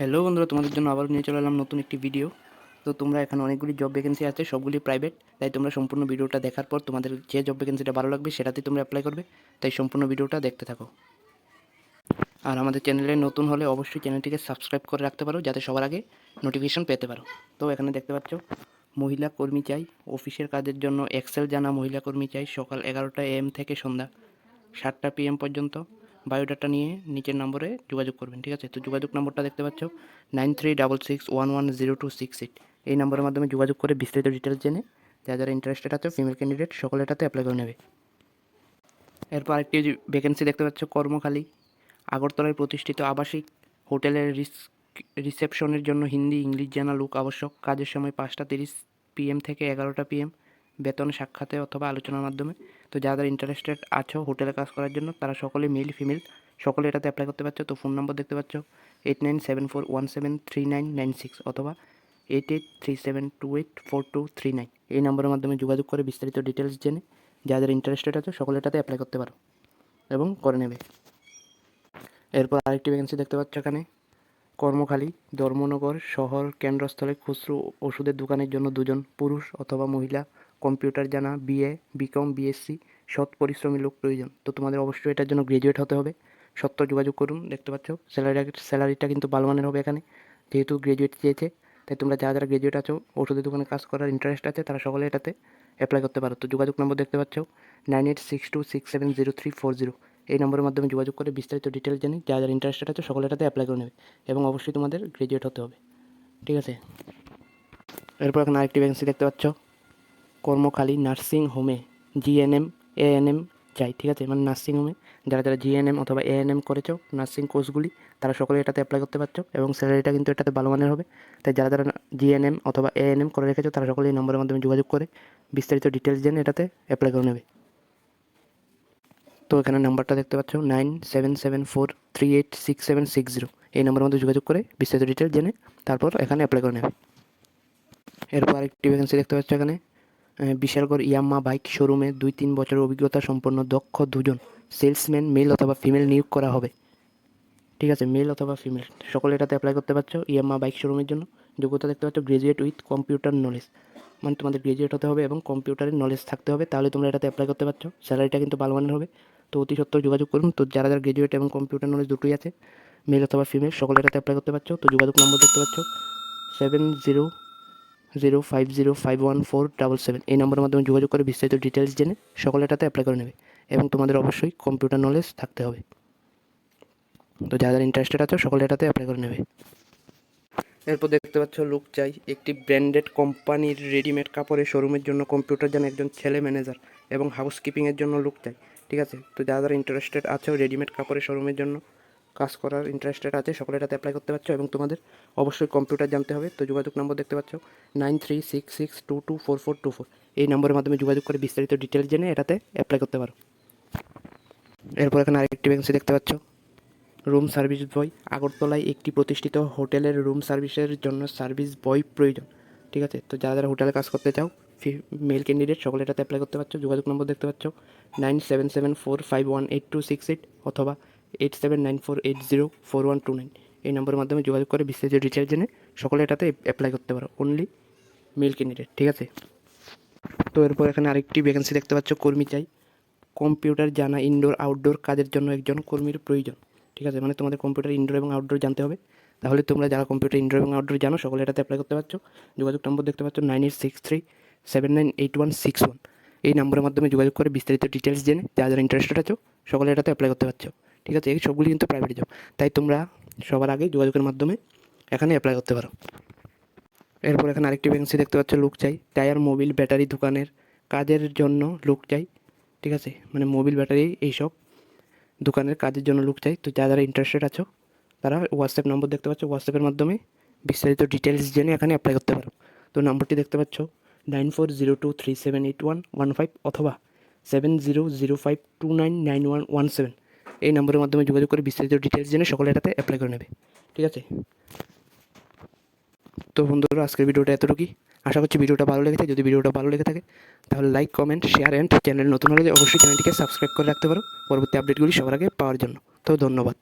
Hello বন্ধুরা, তোমাদের জন্য আবার নিয়ে চলে এলাম নতুন একটি ভিডিও তো তোমরা এখানে অনেকগুলি জব ভ্যাকেন্সি আছে, সবগুলি প্রাইভেট তাই তোমরা সম্পূর্ণ ভিডিওটা দেখার পর তোমাদের যে জব ভ্যাকেন্সিটা ভালো লাগবে সেটাতেই তোমরা অ্যাপ্লাই করবে। তাই সম্পূর্ণ ভিডিওটা দেখতে থাকো। আর আমাদের চ্যানেলে নতুন হলে অবশ্যই চ্যানেলটিকে সাবস্ক্রাইব করে রাখতে পারো, যাতে সবার আগে নোটিফিকেশন পেতে পারো। তো এখানে দেখতে পাচ্ছ, মহিলা কর্মী চাই অফিসের কাজের জন্য এক্সেল জানা মহিলা কর্মী চাই, সকাল এগারোটা এম থেকে সন্ধ্যা সাতটা পিএম পর্যন্ত। বায়োডাটা নিয়ে নিচের নম্বরে যোগাযোগ করবেন, ঠিক আছে? তো যোগাযোগ নম্বরটা দেখতে পাচ্ছ, nine three double six one one zero two six eight. এই নম্বরের মাধ্যমে যোগাযোগ করে বিস্তারিত ডিটেলস জেনে যারা যারা ইন্টারেস্টেড আছে ফিমেল ক্যান্ডিডেট সকলে এটাতে অ্যাপ্লাই করে নেবে। এরপর আরেকটি ভ্যাকেন্সি দেখতে পাচ্ছ, কর্মখালী। আগরতলায় প্রতিষ্ঠিত আবাসিক হোটেলের রিসেপশনের জন্য হিন্দি, ইংলিশ জানা লোক আবশ্যক। কাজের সময় পাঁচটা তিরিশ পিএম থেকে এগারোটা পিএম বেতন সাক্ষাতে অথবা আলোচনার মাধ্যমে। তো যারা ইন্টারেস্টেড আছো হোটেলে কাজ করার জন্য, তারা সকলে মেল ফিমেল সকলে এটাতে অ্যাপ্লাই করতে পারছ। তো ফোন নম্বর দেখতে পাচ্ছ eight nine seven four one seven three nine nine six অথবা eight eight three seven two eight four two three nine এই নম্বরের মাধ্যমে যোগাযোগ করে বিস্তারিত ডিটেলস জেনে যাদের ইন্টারেস্টেড আছে, সকলে এটাতে অ্যাপ্লাই করতে পারো এবং করে নেবে। এরপর আরেকটি ভ্যাকেন্সি দেখতে পাচ্ছ এখানে। কর্মখালী, ধর্মনগর শহর, কেন্দ্রস্থলে খুচরো ওষুধের দোকানের জন্য দুজন পুরুষ অথবা মহিলা কম্পিউটার জানা বিএ বিকম বিএসসি সৎ পরিশ্রমী লোক প্রয়োজন। তো তোমাদের অবশ্যই এটার জন্য গ্রাজুয়েট হতে হবে। সত্য যোগাযোগ করুন, দেখতে পাচ্ছ স্যালারি স্যালারিটা কিন্তু ভালো মানের হবে এখানে। যেহেতু গ্রাজুয়েট চেয়েছে, তাই তোমরা যারা যারা গ্রাজুয়েট আছো, ওষুধের দোকানে কাজ করার ইন্টারেস্ট আছে, তারা সকলে এটাতে অ্যাপ্লাই করতে পারো। তো যোগাযোগ নম্বর দেখতে পাচ্ছ nine eight six two six seven zero three four zero এই নম্বরের মাধ্যমে যোগাযোগ করে বিস্তারিত ডিটেল জানি যা যারা ইন্টারেস্টেড আছে, সকলে এটাতে অ্যাপ্লাই করে নেবে। এবং অবশ্যই তোমাদের গ্রাজুয়েট হতে হবে। ঠিক আছে? এরপর এখন আরেকটি ভ্যাকেন্সি দেখতে পাচ্ছ। কর্মখালী নার্সিং হোমে জিএনএম এএনএম চাই ঠিক আছে? মানে নার্সিং হোমে, যারা যারা জিএনএম অথবা এএনএম করেছ, নার্সিং কোর্সগুলি, তারা সকলে এটাতে অ্যাপ্লাই করতে পারছ এবং স্যালারিটা কিন্তু এটাতে ভালো মানের হবে। তাই যারা যারা জিএনএম অথবা এএনএম করে রেখেছো, তারা সকলে এই নম্বরের মাধ্যমে যোগাযোগ করে বিস্তারিত ডিটেলস জেনে এটাতে অ্যাপ্লাই করে নেবে। তো এখানে নাম্বারটা দেখতে পাচ্ছ, nine seven seven four three eight six seven six zero. এই নম্বরের মধ্যে যোগাযোগ করে বিস্তারিত ডিটেলস জেনে তারপর এখানে অ্যাপ্লাই করে নেবে। এরপর আরেকটি ভ্যাকেন্সি দেখতে পাচ্ছ এখানে। বিশালগড় ইয়াম্মা বাইক শোরুমে দুই তিন বছরের অভিজ্ঞতা সম্পন্ন দক্ষ দুজন সেলসম্যান, মেল অথবা ফিমেল নিয়োগ করা হবে। ঠিক আছে, মেল অথবা ফিমেল। সকলে এটাতে অ্যাপ্লাই করতে পারছ ইয়াম্মা বাইক শোরুমের জন্য। যোগ্যতা দেখতে পাচ্ছ গ্রাজুয়েট উইথ কম্পিউটার নলেজ মানে তোমাদের গ্রাজুয়েট হতে হবে এবং কম্পিউটারের নলেজ থাকতে হবে, তাহলে তোমরা এটাতে অ্যাপ্লাই করতে পারছ। স্যালারিটা কিন্তু ভালো মানের হবে। তো অতি সত্ত্বর যোগাযোগ করুন। তো যারা যারা গ্রাজুয়েট এবং কম্পিউটার নলেজ দুটোই আছে, মেল অথবা ফিমেল, সকলে এটাতে অ্যাপ্লাই করতে পারছ। তো যোগাযোগ নম্বর দেখতে পাচ্ছ seven zero zero five zero five one four double seven এই নম্বরের মাধ্যমে যোগাযোগ করে বিস্তারিত ডিটেলস জেনে সকলে এটাতে অ্যাপ্লাই করে নেবে এবং তোমাদের অবশ্যই কম্পিউটার নলেজ থাকতে হবে। তো যারা যারা ইন্টারেস্টেড আছে, সকলে এটাতে অ্যাপ্লাই করে নেবে। এরপর দেখতে পাচ্ছ, লুক চাই। একটি ব্র্যান্ডেড কোম্পানির রেডিমেড কাপড়ের শোরুমের জন্য কম্পিউটার জানা একজন ছেলে ম্যানেজার এবং হাউসকিপিংয়ের জন্য লুক চাই। ঠিক আছে? তো যারা যারা ইন্টারেস্টেড আছে রেডিমেড কাপড়ের শোরুমের জন্য কাজ করার ইন্টারেস্টেড আছে, সকলে এটাতে অ্যাপ্লাই করতে পারছ এবং তোমাদের অবশ্যই কম্পিউটার জানতে হবে। তো যোগাযোগ নম্বর দেখতে পাচ্ছ nine three six six two two four four two four এই নম্বরের মাধ্যমে যোগাযোগ করে বিস্তারিত ডিটেলস জেনে এটাতে অ্যাপ্লাই করতে পারো। এরপর এখানে আরেকটি ভ্যাকেন্সি দেখতে পাচ্ছ রুম সার্ভিস বয় আগরতলায় একটি প্রতিষ্ঠিত হোটেলের রুম সার্ভিসের জন্য সার্ভিস বয় প্রয়োজন, ঠিক আছে? তো যারা যারা হোটেলে কাজ করতে চাও মেল ক্যান্ডিডেট সকলে এটাতে অ্যাপ্লাই করতে পারছ। যোগাযোগ নম্বর দেখতে পাচ্ছ nine seven seven four five one eight two six eight অথবা eight seven nine four eight zero four one two nine এই নম্বরের মাধ্যমে যোগাযোগ করে বিস্তারিত ডিটেলস জেনে সকলে এটাতে অ্যাপ্লাই করতে পারো। অনলি মেল ক্যান্ডিডেট ঠিক আছে? তো এরপর এখানে আরেকটি ভ্যাকেন্সি দেখতে পাচ্ছ, কর্মী চাই। কম্পিউটার জানা ইনডোর আউটডোর কাজের জন্য একজন কর্মীর প্রয়োজন, ঠিক আছে? মানে তোমাদের কম্পিউটার ইনডোর এবং আউটডোর জানতে হবে। তাহলে তোমরা যারা কম্পিউটার ইনডোর এবং আউটডোর জানো, সকলে এটাতে অ্যাপ্লাই করতে পারছ। যোগাযোগ নম্বর দেখতে পাচ্ছ nine eight six three seven nine eight one six one এই নম্বরের মাধ্যমে যোগাযোগ করে বিস্তারিত ডিটেলস জেনে, যারা যারা ইন্টারেস্টেড আছো, সকলে এটাতে অ্যাপ্লাই করতে পারছ। ঠিক আছে, এই সবগুলি কিন্তু প্রাইভেট জব তাই তোমরা সবার আগে যোগাযোগের মাধ্যমে এখানে অ্যাপ্লাই করতে পারো। এরপর এখানে আরেকটি ভ্যাকেন্সি দেখতে পাচ্ছ, লোক চাই। টায়ার মোবিল ব্যাটারি দোকানের কাজের জন্য লোক চাই, ঠিক আছে? মানে মোবিল ব্যাটারি এইসব দোকানের কাজের জন্য লোক চাই। তো যা যারা ইন্টারেস্টেড আছো, তারা হোয়াটসঅ্যাপ নম্বর দেখতে পাচ্ছ। হোয়াটসঅ্যাপের মাধ্যমে বিস্তারিত ডিটেলস জেনে এখানে অ্যাপ্লাই করতে পারো। তো নম্বরটি দেখতে পাচ্ছ nine four zero two three seven eight one one five অথবা seven zero zero five two nine nine one one seven এই নম্বরের মাধ্যমে যোগাযোগ করে বিস্তারিত ডিটেলস জেনে সকলে এটাতে অ্যাপ্লাই করে নেবে। ঠিক আছে? তো বন্ধুরা, আজকের ভিডিওটা এতটুকুই। আশা করছি ভিডিওটা ভালো লেগেছে। যদি ভিডিওটা ভালো লেগে থাকে, তাহলে like comment share and channel নতুন হলে অবশ্যই চ্যানেলটিকে সাবস্ক্রাইব করে রাখতে পারো। পরবর্তী আপডেটগুলি সবার আগে পাওয়ার জন্য। তো ধন্যবাদ।